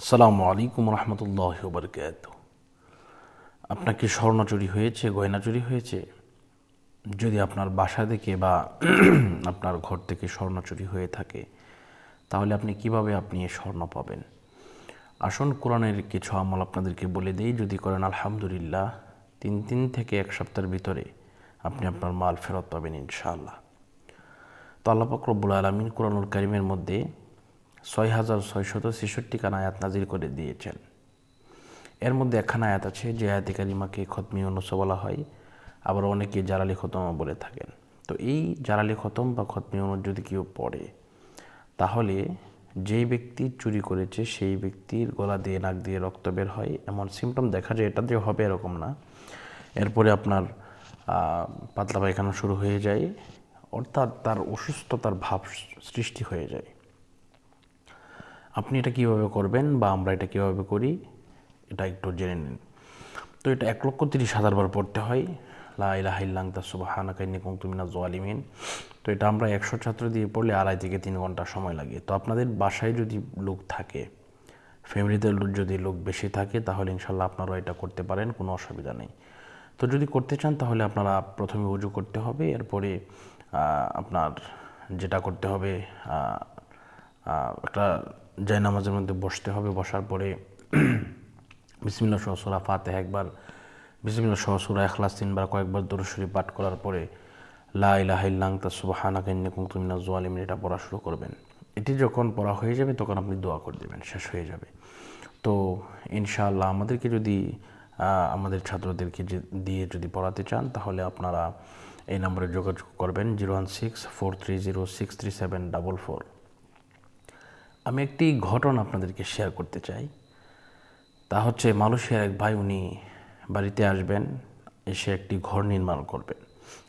আসসালামু আলাইকুম রহমতুল্লাহ বরকাত আপনার কি স্বর্ণ চুরি হয়েছে, গয়না চুরি হয়েছে? যদি আপনার বাসা থেকে বা আপনার ঘর থেকে স্বর্ণ চুরি হয়ে থাকে, তাহলে আপনি কীভাবে আপনি এই স্বর্ণ পাবেন? আসুন, কোরআনের কিছু আমল আপনাদেরকে বলে দিই। যদি করেন, আলহামদুলিল্লাহ, তিন দিন থেকে এক সপ্তাহের ভিতরে আপনি আপনার মাল ফেরত পাবেন ইনশাআল্লাহ। তো আল্লাহ পাক রব্বুল আলমিন কোরআনুল করিমের মধ্যে ছয় হাজার ছয়শত ছেষট্টি খান আয়াত নাজির করে দিয়েছেন। এর মধ্যে একখানা আয়াত আছে, যে আয়াতে কারিমাকে খতমি অনুস বলা হয়। আবার অনেকে জালালি খতমা বলে থাকেন। তো এই জালালি খতম বা খতমি অনু যদি কেউ পড়ে, তাহলে যেই ব্যক্তি চুরি করেছে, সেই ব্যক্তির গলা দিয়ে, নাক দিয়ে রক্ত বের হয়। এমন সিমটম দেখা যায়, এটা যে হবে এরকম না। এরপরে আপনার পাতলা পায়খানা শুরু হয়ে যায়, অর্থাৎ তার অসুস্থতার ভাব সৃষ্টি হয়ে যায়। আপনি এটা কীভাবে করবেন বা আমরা এটা কীভাবে করি, এটা একটু জেনে নিন। তো এটা এক লক্ষ তিরিশ হাজার বার পড়তে হয়। লা ইলাহা ইল্লা আনতা সুবহানাকা ইন্নী কুনতু মিনাজ জালিমিন। তো এটা আমরা একশো ছাত্র দিয়ে পড়লে আড়াই থেকে তিন ঘণ্টা সময় লাগে। তো আপনাদের বাসায় যদি লোক থাকে ফ্যামিলিতে যদি লোক বেশি থাকে, তাহলে ইনশাল্লাহ আপনারা এটা করতে পারেন, কোনো অসুবিধা নেই। তো যদি করতে চান, তাহলে আপনারা প্রথমে উজু করতে হবে, এরপরে আপনার যেটা করতে হবে একটা জয় নামাজের মধ্যে বসতে হবে, বসার পরে বিসমিল্লা সহ সুরা ফাতে একবার বিসমিল্লা সহ সুরা এখলাস তিনবার, কয়েকবার দরশরী পাঠ করার পরে, লা ইলাহা ইল্লাং তা সুবাহানা কান্নে কুমতুমিনা জোয়ালিমিন এটা পড়া শুরু করবেন। এটি যখন পড়া হয়ে যাবে, তখন আপনি দোয়া করে দেবেন, শেষ হয়ে যাবে। তো ইনশাআল্লাহ আমাদেরকে যদি আমাদের ছাত্রদেরকে দিয়ে যদি পড়াতে চান, তাহলে আপনারা এই নম্বরে যোগাযোগ করবেন zero one six four three zero six three seven double four. আমি একটি ঘটনা আপনাদেরকে শেয়ার করতে চাই। তা হচ্ছে মালয়েশিয়ার এক ভাই, উনি বাড়িতে আসবেন, এসে একটি ঘর নির্মাণ করবেন,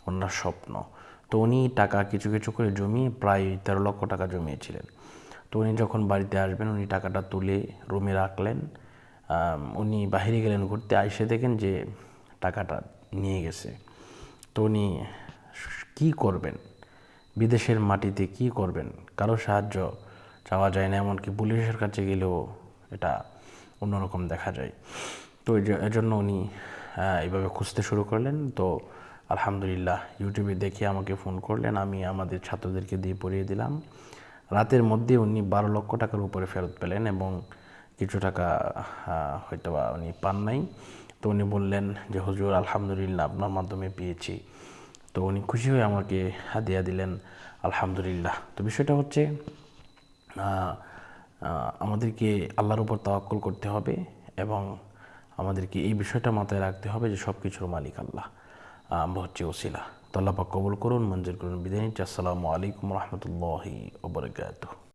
ওনার স্বপ্ন। তো উনি টাকা কিছু কিছু করে জমিয়ে প্রায় তেরো লক্ষ টাকা জমিয়েছিলেন। তো উনি যখন বাড়িতে আসবেন, উনি টাকাটা তুলে রুমে রাখলেন। উনি বাইরে গেলেন ঘুরতে, আইসে দেখেন যে টাকাটা নিয়ে গেছে। তো উনি কী করবেন? বিদেশের মাটিতে কি করবেন? কারও সাহায্য চাওয়া যায় না, এমনকি পুলিশের কাছে গেলেও এটা অন্যরকম দেখা যায়। তো এই যে- এজন্য উনি এইভাবে খুঁজতে শুরু করলেন। তো আলহামদুলিল্লাহ ইউটিউবে দেখে আমাকে ফোন করলেন, আমি আমাদের ছাত্রদেরকে দিয়ে পড়িয়ে দিলাম। রাতের মধ্যে উনি বারো লক্ষ টাকার উপরে ফেরত পেলেন এবং কিছু টাকা হয়তো বা উনি পান নাই। তো উনি বললেন যে, হুজুর, আলহামদুলিল্লাহ আপনার মাধ্যমে পেয়েছি। তো উনি খুশি হয়ে আমাকে হাদিয়া দিলেন, আলহামদুলিল্লাহ। তো বিষয়টা হচ্ছে আমাদেরকে আল্লাহর উপর তওয়াক্কল করতে হবে এবং আমাদেরকে এই বিষয়টা মাথায় রাখতে হবে যে সব কিছুর মালিক আল্লাহ। আমরা হচ্ছে ওসিলা। তো আল্লাহ কবুল করুন, মঞ্জুর করুন। বিদায় নিচ্ছি। আসসালামু আলাইকুম রহমতুল্লাহি ওবরকাতুহ